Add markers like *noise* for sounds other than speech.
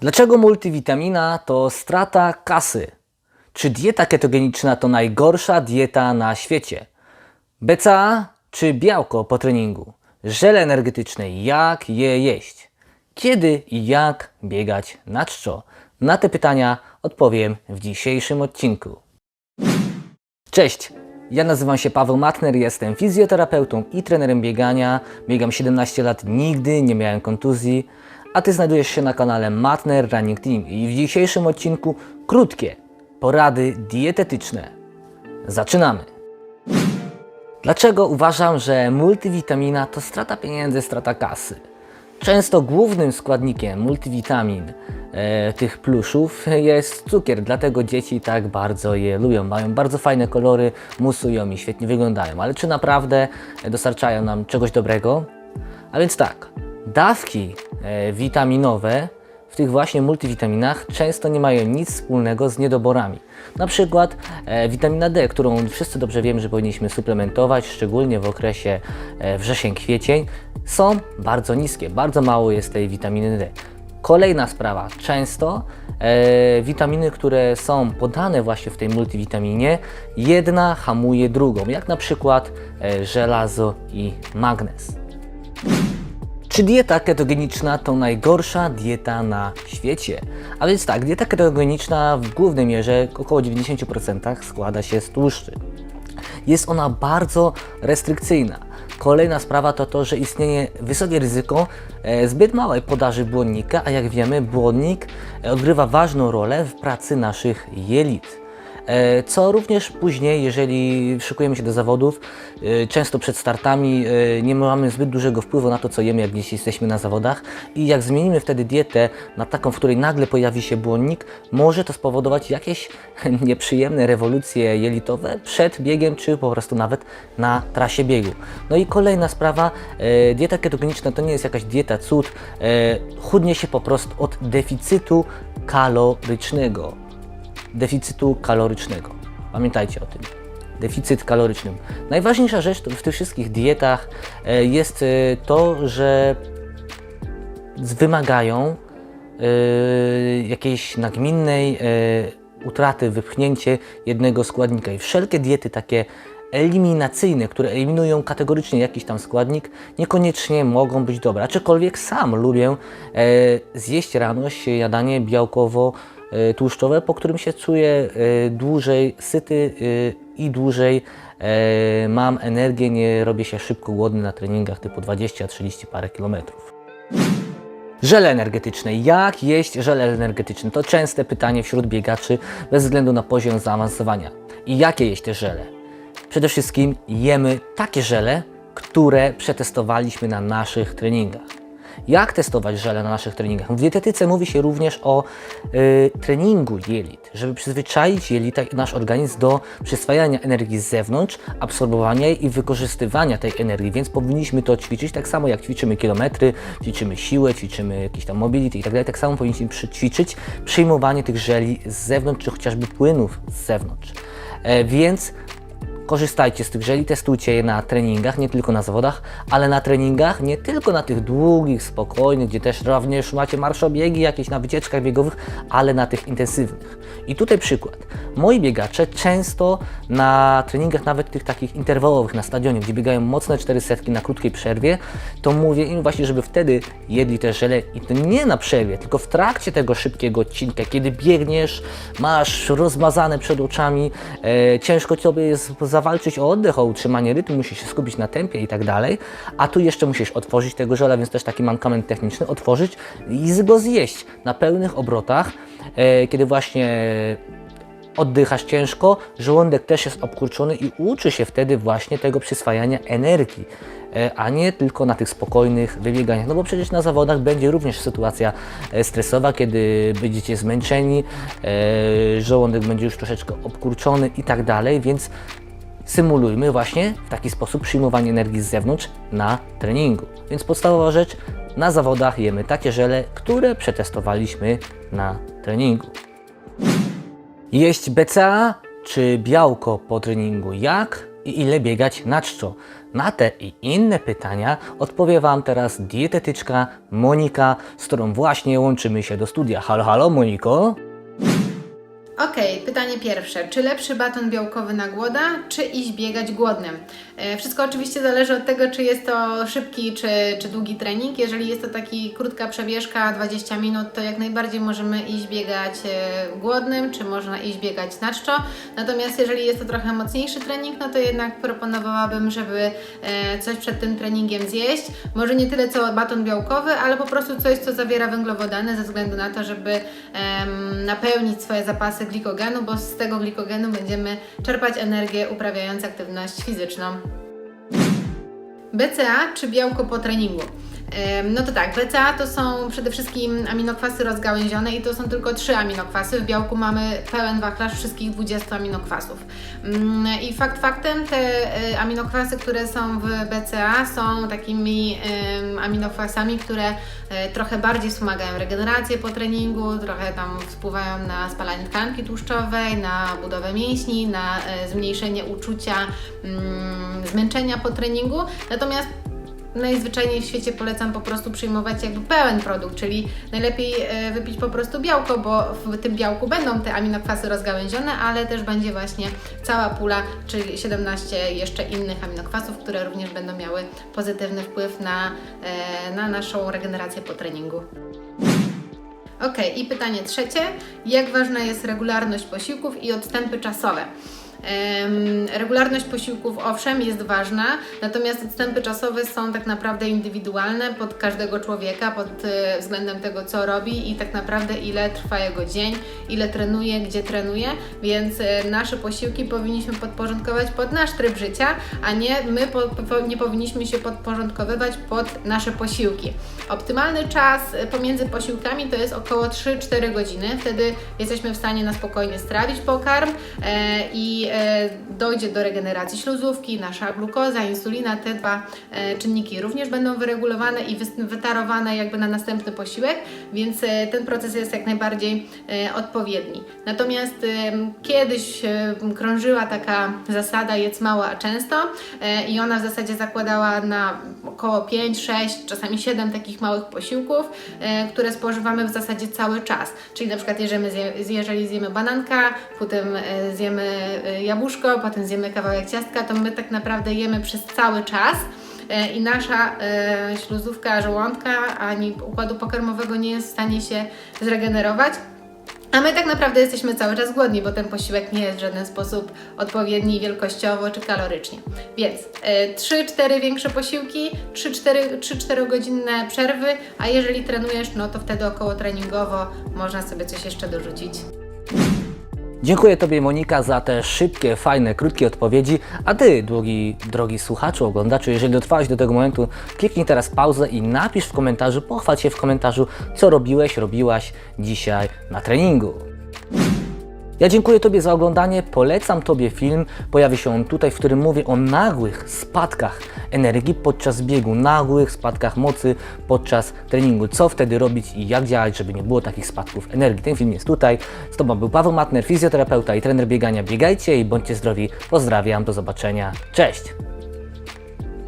Dlaczego multivitamina to strata kasy? Czy dieta ketogeniczna to najgorsza dieta na świecie? BCA czy białko po treningu? Żele energetyczne, jak je jeść? Kiedy i jak biegać na czczo? Na te pytania odpowiem w dzisiejszym odcinku. Cześć, ja nazywam się Paweł Matner, jestem fizjoterapeutą i trenerem biegania. Biegam 17 lat, nigdy nie miałem kontuzji, a Ty znajdujesz się na kanale Matner Running Team i w dzisiejszym odcinku krótkie porady dietetyczne. Zaczynamy! Dlaczego uważam, że multivitamina to strata pieniędzy, strata kasy? Często głównym składnikiem multivitamin e, tych pluszów jest cukier, dlatego dzieci tak bardzo je lubią. Mają bardzo fajne kolory, musują i świetnie wyglądają. Ale czy naprawdę dostarczają nam czegoś dobrego? A więc tak, dawki e, witaminowe w tych właśnie multivitaminach często nie mają nic wspólnego z niedoborami. Na przykład e, witamina D, którą wszyscy dobrze wiemy, że powinniśmy suplementować, szczególnie w okresie e, wrzesień-kwiecień, są bardzo niskie. Bardzo mało jest tej witaminy D. Kolejna sprawa, często e, witaminy, które są podane właśnie w tej multivitaminie, jedna hamuje drugą, jak na przykład e, żelazo i magnez. Czy dieta ketogeniczna to najgorsza dieta na świecie? A więc tak, dieta ketogeniczna w głównej mierze, około 90% składa się z tłuszczy. Jest ona bardzo restrykcyjna. Kolejna sprawa to to, że istnieje wysokie ryzyko e, zbyt małej podaży błonnika, a jak wiemy, błonnik e, odgrywa ważną rolę w pracy naszych jelit. E, Co również później, jeżeli szykujemy się do zawodów, e, często przed startami e, nie mamy zbyt dużego wpływu na to, co jemy, jak gdzieś jesteśmy na zawodach i jak zmienimy wtedy dietę na taką, w której nagle pojawi się błonnik, może to spowodować jakieś *laughs* nieprzyjemne rewolucje jelitowe przed biegiem, czy po prostu nawet na trasie biegu. No i kolejna sprawa, dieta ketogeniczna to nie jest jakaś dieta cud, chudnie się po prostu od deficytu kalorycznego deficytu kalorycznego. Pamiętajcie o tym. Deficyt kaloryczny. Najważniejsza rzecz w tych wszystkich dietach e, jest e, to, że wymagają e, jakiejś nagminnej utraty, wypchnięcie jednego składnika. I wszelkie diety takie eliminacyjne, które eliminują kategorycznie jakiś tam składnik, niekoniecznie mogą być dobre. Aczkolwiek sam lubię zjeść rano śniadanie białkowo tłuszczowe, po którym się czuję e, dłużej syty e, i dłużej e, mam energię, nie robię się szybko głodny na treningach typu 20-30 parę kilometrów. Żele energetyczne. Jak jeść żele energetyczne? To częste pytanie wśród biegaczy bez względu na poziom zaawansowania. I jakie jeść te żele? Przede wszystkim jemy takie żele, które przetestowaliśmy na naszych treningach. Jak testować żele na naszych treningach? W dietetyce mówi się również o y, treningu jelit, żeby przyzwyczaić jelita i nasz organizm do przyswajania energii z zewnątrz, absorbowania jej i wykorzystywania tej energii, więc powinniśmy to ćwiczyć tak samo jak ćwiczymy kilometry, ćwiczymy siłę, ćwiczymy jakieś tam mobility i tak tak samo powinniśmy ćwiczyć przyjmowanie tych żeli z zewnątrz, czy chociażby płynów z zewnątrz. E, więc Korzystajcie z tych żeli, testujcie je na treningach, nie tylko na zawodach, ale na treningach, nie tylko na tych długich, spokojnych, gdzie też również macie marszobiegi jakieś na wycieczkach biegowych, ale na tych intensywnych. I tutaj przykład. Moi biegacze często na treningach, nawet tych takich interwałowych na stadionie, gdzie biegają mocne 400 na krótkiej przerwie, to mówię im właśnie, żeby wtedy jedli te żele. I to nie na przerwie, tylko w trakcie tego szybkiego odcinka, kiedy biegniesz, masz rozmazane przed oczami, e, ciężko Tobie jest zawalczyć o oddech, o utrzymanie rytmu, musisz się skupić na tempie i tak dalej, a tu jeszcze musisz otworzyć tego żela, więc też taki mankament techniczny, otworzyć i go zjeść na pełnych obrotach, kiedy właśnie oddychasz ciężko, żołądek też jest obkurczony i uczy się wtedy właśnie tego przyswajania energii, e, a nie tylko na tych spokojnych wybieganiach. No bo przecież na zawodach będzie również sytuacja e, stresowa, kiedy będziecie zmęczeni, e, żołądek będzie już troszeczkę obkurczony i tak dalej, więc symulujmy właśnie w taki sposób przyjmowanie energii z zewnątrz na treningu. Więc podstawowa rzecz, na zawodach jemy takie żele, które przetestowaliśmy na treningu. Jeść BCA czy białko po treningu? Jak i ile biegać na czczo? Na te i inne pytania odpowie Wam teraz dietetyczka Monika, z którą właśnie łączymy się do studia. Halo, halo Moniko? Okej, pytanie pierwsze. Czy lepszy baton białkowy na głoda, czy iść biegać głodnym? E, Wszystko oczywiście zależy od tego, czy jest to szybki, czy, czy długi trening. Jeżeli jest to taki krótka przebieżka, 20 minut, to jak najbardziej możemy iść biegać e, głodnym, czy można iść biegać na czczo. Natomiast jeżeli jest to trochę mocniejszy trening, no to jednak proponowałabym, żeby e, coś przed tym treningiem zjeść. Może nie tyle co baton białkowy, ale po prostu coś, co zawiera węglowodany, ze względu na to, żeby napełnić swoje zapasy glikogenu, bo z tego glikogenu będziemy czerpać energię uprawiając aktywność fizyczną. BCA czy białko po treningu? No to tak, BCA to są przede wszystkim aminokwasy rozgałęzione i to są tylko trzy aminokwasy. W białku mamy pełen wachlarz wszystkich 20 aminokwasów. Mm, I fakt faktem, te e, aminokwasy, które są w BCA są takimi aminokwasami, które e, trochę bardziej wspomagają regenerację po treningu, trochę tam wpływają na spalanie tkanki tłuszczowej, na budowę mięśni, na e, zmniejszenie uczucia mm, zmęczenia po treningu. Natomiast najzwyczajniej w świecie polecam po prostu przyjmować jakby pełen produkt, czyli najlepiej e, wypić po prostu białko, bo w tym białku będą te aminokwasy rozgałęzione, ale też będzie właśnie cała pula, czyli 17 jeszcze innych aminokwasów, które również będą miały pozytywny wpływ na, e, na naszą regenerację po treningu. Ok, i pytanie trzecie. Jak ważna jest regularność posiłków i odstępy czasowe? Regularność posiłków owszem jest ważna, natomiast odstępy czasowe są tak naprawdę indywidualne pod każdego człowieka, pod e, względem tego, co robi i tak naprawdę ile trwa jego dzień, ile trenuje, gdzie trenuje, więc e, nasze posiłki powinniśmy podporządkować pod nasz tryb życia, a nie my po, po, nie powinniśmy się podporządkowywać pod nasze posiłki. Optymalny czas e, pomiędzy posiłkami to jest około 3-4 godziny. Wtedy jesteśmy w stanie na spokojnie strawić pokarm e, i dojdzie do regeneracji śluzówki, nasza glukoza, insulina, te dwa e, czynniki również będą wyregulowane i wytarowane jakby na następny posiłek, więc e, ten proces jest jak najbardziej e, odpowiedni. Natomiast kiedyś e, krążyła taka zasada jedz mało, a często e, i ona w zasadzie zakładała na około 5, 6, czasami 7 takich małych posiłków, e, które spożywamy w zasadzie cały czas. Czyli na przykład jeżeli, jeżeli zjemy bananka, potem e, zjemy e, jabłuszko, potem zjemy kawałek ciastka, to my tak naprawdę jemy przez cały czas. I nasza śluzówka żołądka ani układu pokarmowego nie jest w stanie się zregenerować. A my tak naprawdę jesteśmy cały czas głodni, bo ten posiłek nie jest w żaden sposób odpowiedni wielkościowo czy kalorycznie. Więc e, 3-4 większe posiłki, 3-4 godzinne przerwy, a jeżeli trenujesz, no to wtedy około treningowo można sobie coś jeszcze dorzucić. Dziękuję Tobie Monika za te szybkie, fajne, krótkie odpowiedzi. A Ty, drogi, drogi słuchaczu, oglądaczu, jeżeli dotrwałeś do tego momentu, kliknij teraz pauzę i napisz w komentarzu, pochwal się w komentarzu, co robiłeś, robiłaś dzisiaj na treningu. Ja dziękuję Tobie za oglądanie, polecam Tobie film, pojawi się on tutaj, w którym mówię o nagłych spadkach energii podczas biegu, nagłych spadkach mocy podczas treningu, co wtedy robić i jak działać, żeby nie było takich spadków energii. Ten film jest tutaj, z Tobą był Paweł Matner, fizjoterapeuta i trener biegania. Biegajcie i bądźcie zdrowi, pozdrawiam, do zobaczenia, cześć!